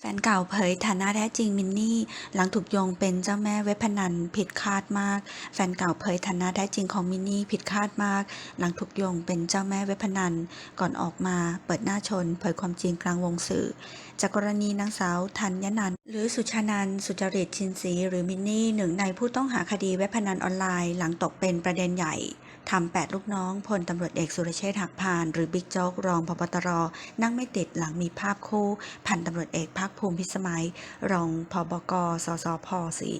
แฟนเก่าเผยฐานะแท้จริงมินนี่ หลังถูกโยงเป็นเจ้าแม่เว็บพนันผิดคาดมาก แฟนเก่าเผยฐานะแท้จริงของมินนี่ผิดคาดมาก หลังถูกโยงเป็นเจ้าแม่เว็บพนัน ก่อนออกมาเปิดหน้าชน เผยความจริงกลางวงสื่อ จากกรณีนางสาวธัญนันหรือสุชานันสุจริตชินศรีหรือมินนี่หนึ่งในผู้ต้องหาคดีเว็บพนันออนไลน์ หลังตกเป็นประเด็นใหญ่ ทำแปดลูกน้องพลตำรวจเอกสุรเชษฐ์หักพาน หรือบิ๊กโจ๊กรองพบตร นั่งไม่ติดหลังมีภาพคู่ พันตำรวจเอกภาคภูมิพิสมัย รองพบกสสพสี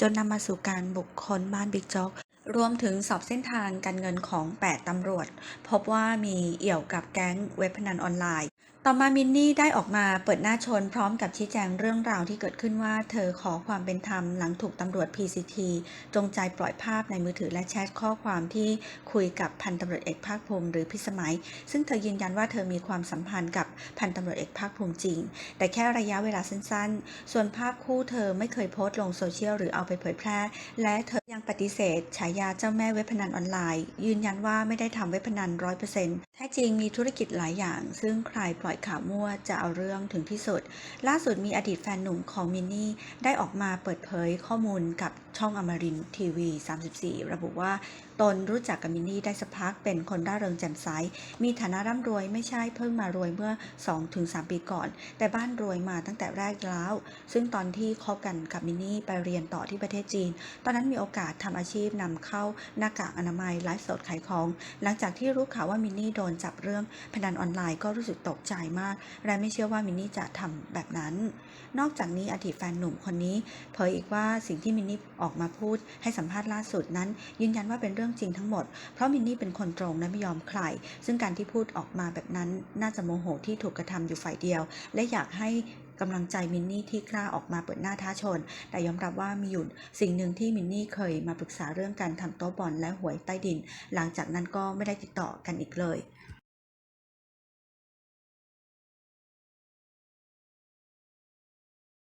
จนนำมาสู่การบุกค้นบ้านบิ๊กโจ๊กรวมถึงสอบเส้นทางการเงินของ 8 ตำรวจ พบว่ามีเอี่ยวกับแก๊งเว็บพนันออนไลน์ ต่อมามินนี่ได้ออกมาเปิดหน้าชนพร้อมกับชี้แจงเรื่องราวที่เกิดขึ้นว่าเธอขอความเป็นธรรมหลังถูกตำรวจ PCT จงใจปล่อยภาพในมือถือและแชทข้อความที่คุยกับพันตำรวจเอกภาคภูมิหรือพิสมัย ซึ่งเธอยืนยันว่าเธอมีความสัมพันธ์กับพันตำรวจเอกภาคภูมิจริง แต่แค่ระยะเวลาสั้นๆ ส่วนภาพคู่เธอไม่เคยโพสต์ลงโซเชียลหรือเอาไปเผยแพร่ และเธอยังปฏิเสธฉายาเจ้าแม่เว็บพนันออนไลน์ ยืนยันว่าไม่ได้ทำเว็บพนันร้อยเปอร์เซ็นต์แท้จริงมีธุรกิจหลายอย่าง ซึ่งใครปล่อยข่าวมั่วจะเอาเรื่องถึงที่สุด ล่าสุดมีอดีตแฟนหนุ่มของมินนี่ ได้ออกมาเปิดเผยข้อมูลกับช่องอมรินทีวี 34 ระบุว่า ตนรู้จักกับมินนี่ได้สักพักเป็นคนร่าเริงแจ่มใส มีฐานะร่ำรวยไม่ใช่เพิ่งมารวยเมื่อ 2-3 ปีก่อน แต่บ้านรวยมาตั้งแต่แรกแล้ว ซึ่งตอนที่คบกันกับมินนี่ไปเรียนต่อที่ประเทศจีน ตอนนั้นมีโอกาสทำอาชีพนำเข้าหน้ากากอนามัยไลฟ์สดขายของ หลังจากที่รู้ข่าวว่ามินนี่โดนจับเรื่องพนันออนไลน์ก็รู้สึกตกใจมาก และไม่เชื่อว่ามินนี่จะทำแบบนั้น นอกจากนี้อดีตแฟนหนุ่มคนนี้เผยอีกว่าสิ่งที่มินนี่ออกมาพูดให้สัมภาษณ์ล่าสุดนั้น ยืนยันว่าเป็นเรื่องจริงทั้งหมด เพราะมินนี่เป็นคนตรงและไม่ยอมใคร ซึ่งการที่พูดออกมาแบบนั้น น่าจะโมโหที่ถูกกระทำอยู่ฝ่ายเดียว และอยากให้กำลังใจมินนี่ที่กล้าออกมาเปิดหน้าท้าชน แต่ยอมรับว่ามีอยู่สิ่งหนึ่งที่มินนี่เคยมาปรึกษาเรื่องการทำโต๊ะบอลและหวยใต้ดิน หลังจากนั้นก็ไม่ได้ติดต่อกันอีกเลย